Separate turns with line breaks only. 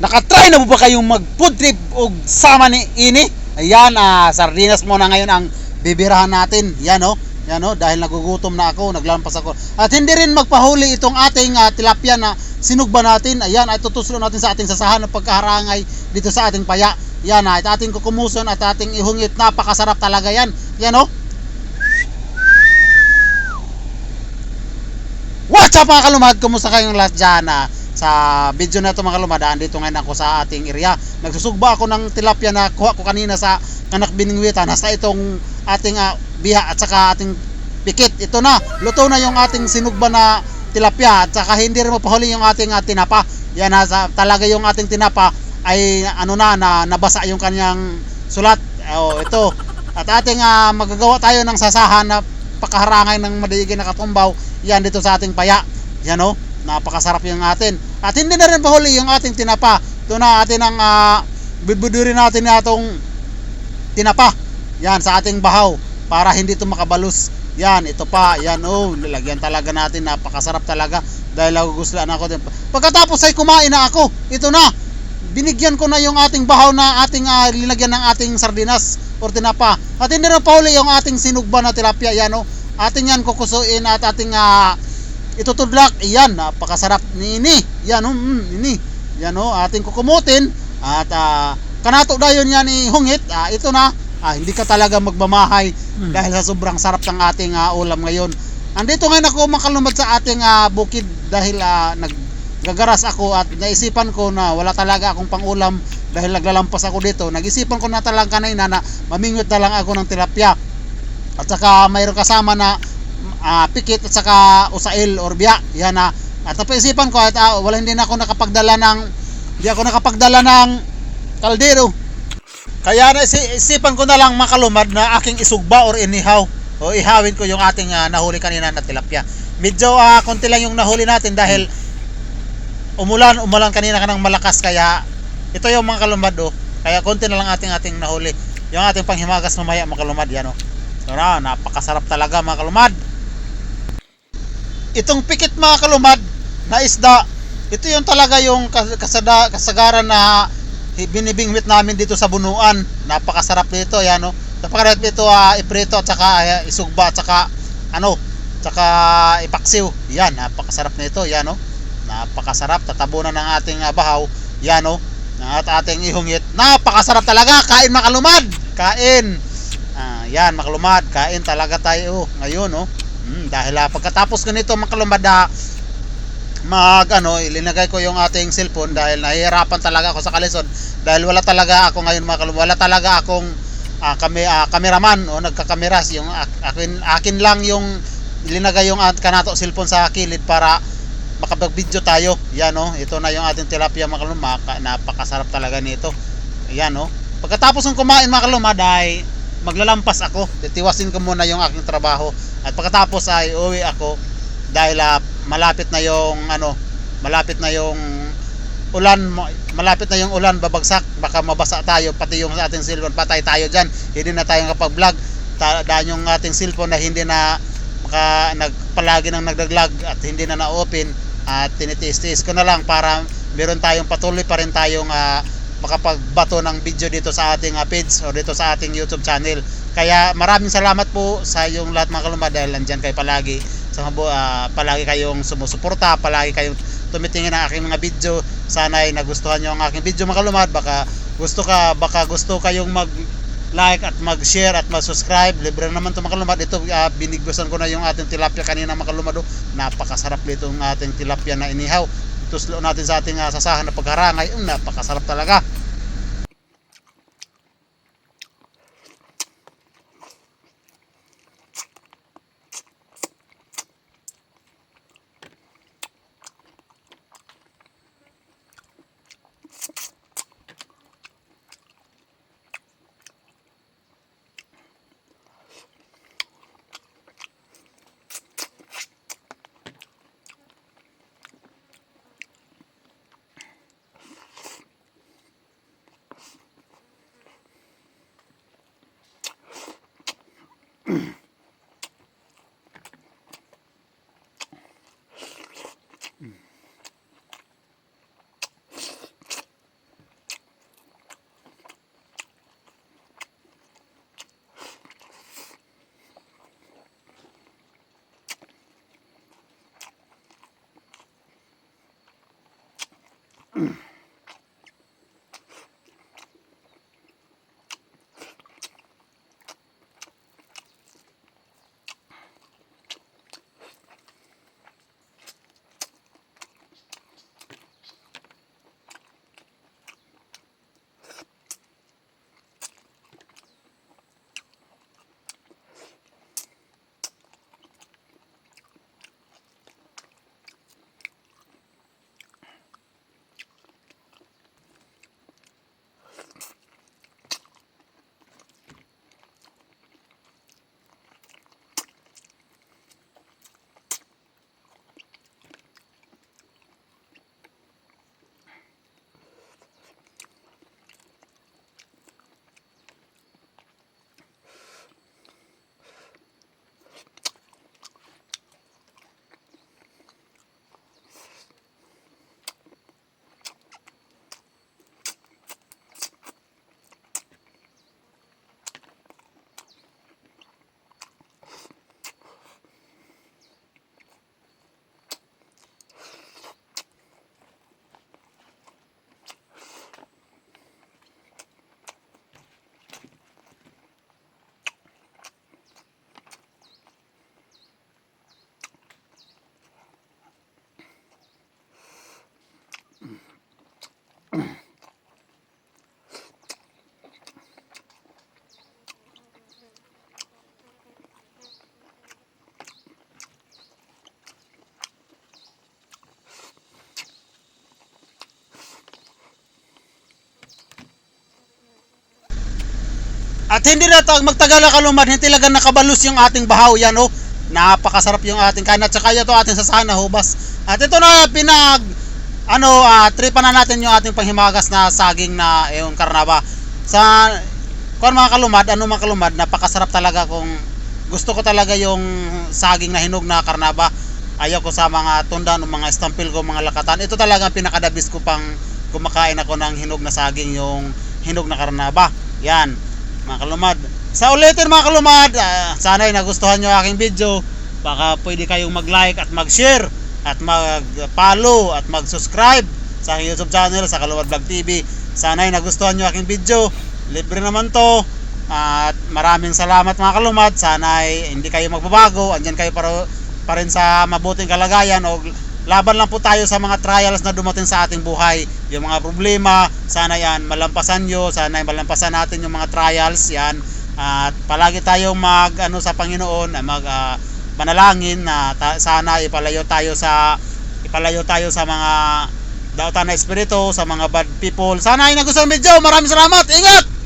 Nakatry na mo ba kayong mag food trip o sama ni ini? Ayan, ah, sardinas muna ngayon ang bibirahan natin. Yan oh. Yan oh, dahil nagugutom na ako, naglampas ako. At hindi rin magpahuli itong ating ah, tilapia na sinugba natin. Ayan, ay tutuslo natin sa ating sasahan ng pagkaharangay dito sa ating paya. Yan ah, at ating kukumuson at ating ihungit. Napakasarap talaga yan. Yan oh. What's up mga kalumad? Kumusta kayong lahat dyan? ah? Sa video na ito mga kalumad, andito ngayon ako sa ating area. Nagsusugba ako ng tilapia na kuha ko kanina sa kanak biningwita. Nasa itong ating ah, biha at saka ating pikit. Ito na, luto na yung ating sinugba na tilapia at saka hindi rin mapahuli yung ating ah, tinapa. Yan nasa talaga yung ating tinapa ay ano na, na nabasa yung kanyang sulat. Oh, ito. At ating ah, magagawa tayo ng sasahan na pakaharangay ng madaigin na katumbaw. Yan dito sa ating paya. Yan oh, napakasarap yung atin. At hindi na rin pahuli yung ating tinapa. Ito na atin ang uh, bibudurin natin itong tinapa. Yan sa ating bahaw para hindi ito makabalus. Yan, ito pa. Yan, oh, lalagyan talaga natin. Napakasarap talaga dahil nagugustuhan ako din. Pagkatapos ay kumain na ako. Ito na. Binigyan ko na yung ating bahaw na ating uh, linagyan ng ating sardinas or tinapa. At hindi na pauli yung ating sinugba na tilapia. Yan, oh. Ating yan kukusuin at ating uh, itutudlak. Yan, napakasarap ni ini. Yan, oh, mm, ini. Yan, oh, ating kukumutin. At uh, kanato dayon yan ni hungit. Ah, ito na. Ah, hindi ka talaga magmamahay dahil sa sobrang sarap ng ating ah, ulam ngayon. Andito ngayon ako makalumad sa ating ah, bukid dahil ah, naggagaras ako at naisipan ko na wala talaga akong pangulam dahil naglalampas ako dito. Nag-isipan ko na talaga kanina na mamingot na lang ako ng tilapia. At saka mayroon kasama na ah, pikit at saka usail or biya. Yan na. At napaisipan ko at ah, wala hindi na ako nakapagdala ng hindi ako nakapagdala ng kaldero. Kaya naisipan ko na lang makalumad na aking isugba or inihaw. O ihawin ko yung ating ah, nahuli kanina na tilapia. Medyo ah, konti lang yung nahuli natin dahil umulan, umulan kanina ka ng malakas kaya ito yung mga kalumad oh. Kaya konti na lang ating ating nahuli. Yung ating panghimagas mamaya mga kalumad yan oh. So na, napakasarap talaga mga kalumad. Itong pikit mga kalumad na isda, ito yung talaga yung kas- kasada, kasagaran na binibingwit namin dito sa bunuan. Napakasarap nito, yan oh. Napakasarap nito ah, iprito at saka ah, isugba at saka ano, saka ipaksiw. Yan, napakasarap nito, yan oh. Napakasarap, tatabunan ng ating ah, bahaw. Yan oh. At ating ihungit. Napakasarap talaga, kain makalumad. Kain. Ah, yan, makalumad. Kain talaga tayo ngayon oh. Mm, dahil ah, pagkatapos ko nito ah, mag ano, ilinagay ko yung ating cellphone dahil nahihirapan talaga ako sa kalisod dahil wala talaga ako ngayon mga kalum, wala talaga akong ah, kami ah, cameraman o nagkakameras yung ak- akin akin lang yung ilinagay yung at kanato cellphone sa kilid para makapag-video tayo. Yan oh, ito na yung ating tilapia mga kalum, Maka- napakasarap talaga nito. Yan oh. Pagkatapos ng kumain mga kalum, ay maglalampas ako. Titiwasin ko muna yung aking trabaho at pagkatapos ay uwi ako dahil ah, malapit na yung ano, malapit na yung ulan, ma- malapit na yung ulan babagsak, baka mabasa tayo pati yung ating cellphone, patay tayo diyan. Hindi na tayo kapag-vlog. Ta- dahil yung ating cellphone na hindi na maka nagpalagi nang nagdaglag at hindi na na-open at tinitiis-tiis ko na lang para meron tayong patuloy pa rin tayong ah, makapagbato ng video dito sa ating ah, page o dito sa ating YouTube channel. Kaya maraming salamat po sa yung lahat mga kalumad dahil nandyan kayo palagi. Sa ah, palagi kayong sumusuporta, palagi kayong tumitingin ng aking mga video. Sana ay nagustuhan nyo ang aking video mga kalumad. Baka gusto ka, baka gusto kayong mag like at mag-share at mag-subscribe. Libre naman ito mga kalumad. Ito uh, binigbusan ko na yung ating tilapia kanina mga kalumad. oh. Napakasarap nito ang ating tilapia na inihaw. Tuslo natin sa ating uh, sasahan na pagharangay. Um, napakasarap talaga. うん。うん At hindi na to magtagal na kalumad, hindi talaga nakabalus yung ating bahaw yan oh. Napakasarap yung ating kain at saka ito ating sasana hubas. At ito na pinag ano, ah, tripan na natin yung ating panghimagas na saging na yung karnaba. Sa kung mga kalumad, ano mga kalumad, napakasarap talaga kung gusto ko talaga yung saging na hinog na karnaba. Ayaw ko sa mga tundan o mga estampil ko, mga lakatan. Ito talaga ang pinakadabis ko pang kumakain ako ng hinog na saging, yung hinog na karnaba. Yan, mga kalumad. Sa ulitin mga kalumad, ah, sana ay nagustuhan nyo aking video. Baka pwede kayong mag-like at mag-share at mag-follow at mag-subscribe sa aking YouTube channel sa Kalumad Vlog TV. Sana ay nagustuhan nyo aking video. Libre naman to. At maraming salamat mga kalumad. Sana ay hindi kayo magbabago. Andyan kayo para, pa rin sa mabuting kalagayan o laban lang po tayo sa mga trials na dumating sa ating buhay. Yung mga problema, sana yan malampasan nyo. Sana malampasan natin yung mga trials. Yan. At palagi tayong mag ano sa Panginoon, ah, mag ah, manalangin na ta- sana ipalayo tayo sa ipalayo tayo sa mga dautan na espiritu, sa mga bad people. Sana ay nagustuhan video. Maraming salamat. Ingat!